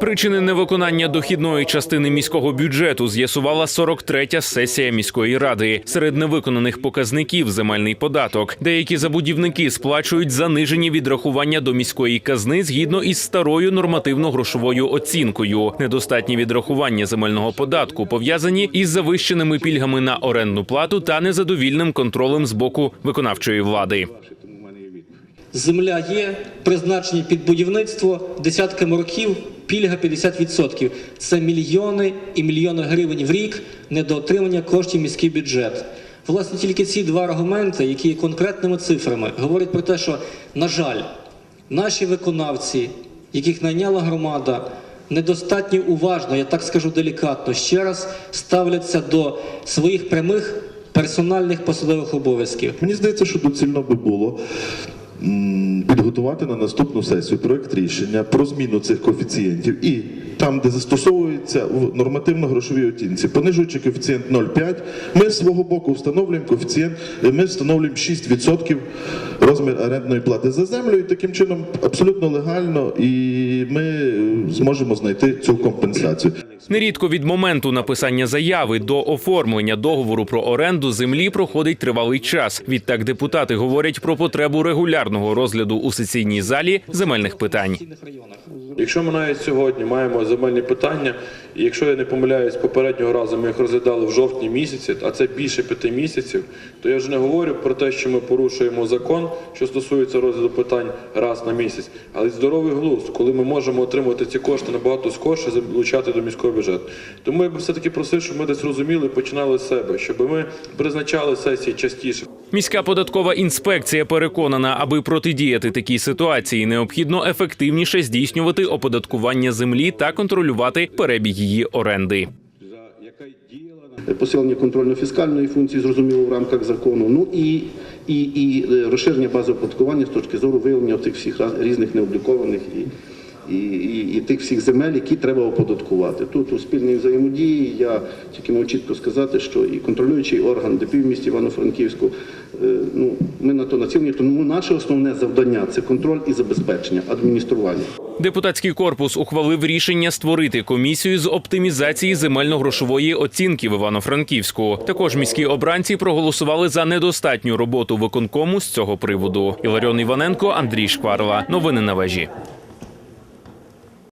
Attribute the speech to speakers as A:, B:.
A: Причини невиконання дохідної частини міського бюджету з'ясувала 43-я сесія міської ради. Серед невиконаних показників земельний податок. Деякі забудівники сплачують занижені відрахування до міської казни згідно із старою нормативно-грошовою оцінкою. Недостатні відрахування земельного податку пов'язані із завищеними пільгами на орендну плату та незадовільним контролем з боку виконавчої влади.
B: Земля є, призначені під будівництво десятками років, пільга 50%. Це мільйони і мільйони гривень в рік недоотримання коштів міський бюджет. Власне, тільки ці два аргументи, які є конкретними цифрами, говорять про те, що, на жаль, наші виконавці, яких найняла громада, недостатньо уважно, я так скажу делікатно, ще раз ставляться до своїх прямих персональних посадових обов'язків.
C: Мені здається, що доцільно би було підготувати на наступну сесію проект рішення про зміну цих коефіцієнтів і там, де застосовується в нормативно-грошовій оцінці, понижуючи коефіцієнт 0,5, ми з свого боку встановлюємо коефіцієнт, е, ми встановлюємо 6% розмір орендної плати за землю, і таким чином абсолютно легально, і ми е, зможемо знайти цю компенсацію.
A: Нерідко від моменту написання заяви до оформлення договору про оренду землі проходить тривалий час. Відтак депутати говорять про потребу регулярного розгляду у сесійній залі земельних питань.
D: Якщо ми навіть сьогодні маємо земельні питання, і якщо я не помиляюсь, попереднього разу ми їх розглядали в жовтні місяці, а це більше п'яти місяців, то я вже не говорю про те, що ми порушуємо закон, що стосується розгляду питань раз на місяць, але здоровий глузд, коли ми можемо отримати ці кошти набагато скорше, залучати до міського бюджету. Тому я би все-таки просив, щоб ми десь розуміли починали з себе, щоб ми призначали сесії частіше.
A: Міська податкова інспекція переконана, аби протидіяти такій ситуації, необхідно ефективніше здійснювати оподаткування землі та контролювати перебіг її оренди.
E: посилення контрольно-фіскальної функції, зрозуміло, в рамках закону. Ну і, і, і е, розширення бази оподаткування з точки зору виявлення тих всіх різних необлікованих і, і, і, і тих всіх земель, які треба оподаткувати. Тут у спільній взаємодії я тільки можу чітко сказати, що і контролюючий орган ДПІ в місті Івано-Франківську, е, ну, ми на то націлені, тому наше основне завдання це контроль і забезпечення, адміністрування.
A: Депутатський корпус ухвалив рішення створити комісію з оптимізації земельно-грошової оцінки в Івано-Франківську. Також міські обранці проголосували за недостатню роботу виконкому з цього приводу. Іларіон Іваненко, Андрій Шкварла. Новини на вежі.